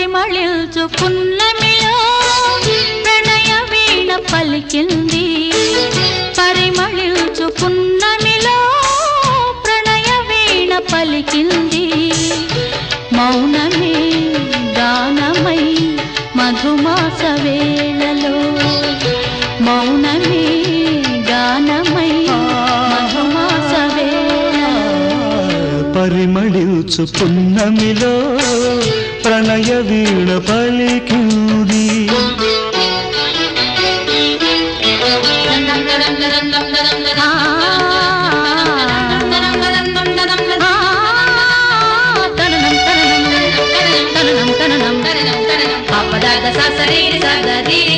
పరిమళిల్చు పున్నమిలో ప్రణయ వీణ పలికింది. పరిమళిల్చు పున్నమిలో ప్రణయ వీణ పలికింది. మౌనమే గానమై మధుమాస వేళలో. మౌనమే గానమై మధుమాస వేళలో. పరిమళించు పున్నమిలో ప్రణయ వీణ పలికింది ససరే సదీ